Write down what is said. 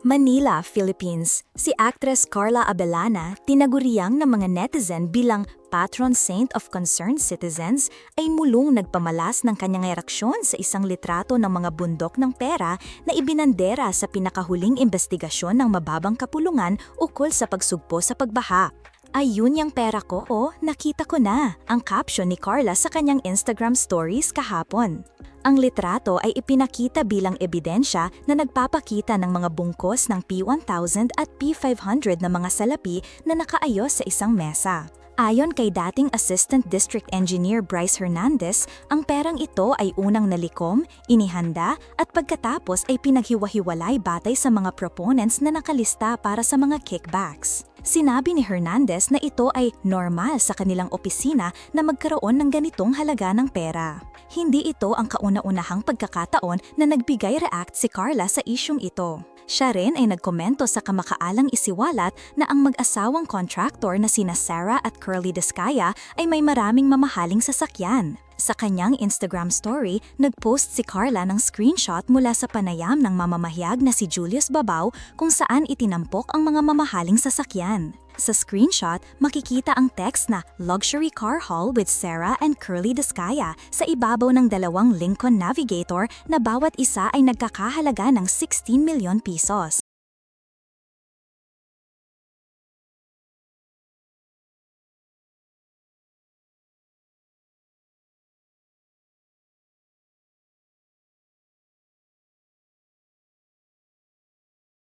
Manila, Philippines. Si actress Carla Abelana, tinaguriang ng mga netizen bilang patron saint of concerned citizens, ay mulong nagpamalas ng kanyang ereksyon sa isang litrato ng mga bundok ng pera na ibinandera sa pinakahuling investigasyon ng mababang kapulungan ukol sa pagsugpo sa pagbaha. Ayun yung pera ko, oh, nakita ko na, ang caption ni Carla sa kanyang Instagram stories kahapon. Ang litrato ay ipinakita bilang ebidensya na nagpapakita ng mga bungkos ng P1000 at P500 na mga salapi na nakaayos sa isang mesa. Ayon kay dating Assistant District Engineer Bryce Hernandez, ang perang ito ay unang nalikom, inihanda at pagkatapos ay pinaghiwa-hiwalay batay sa mga proponents na nakalista para sa mga kickbacks. Sinabi ni Hernandez na ito ay normal sa kanilang opisina na magkaroon ng ganitong halaga ng pera. Hindi ito ang kauna-unahang pagkakataon na nagbigay react si Carla sa isyong ito. Siya rin ay nagkomento sa kamakaalang isiwalat na ang mag-asawang contractor na sina Sarah at Curly Descaya ay may maraming mamahaling sasakyan. Sa kanyang Instagram story, nagpost si Carla ng screenshot mula sa panayam ng mamamahayag na si Julius Babaw kung saan itinampok ang mga mamahaling sasakyan. Sa screenshot, makikita ang text na Luxury Car Haul with Sarah and Curly Descaya sa ibabaw ng dalawang Lincoln Navigator na bawat isa ay nagkakahalaga ng 16 milyon pesos.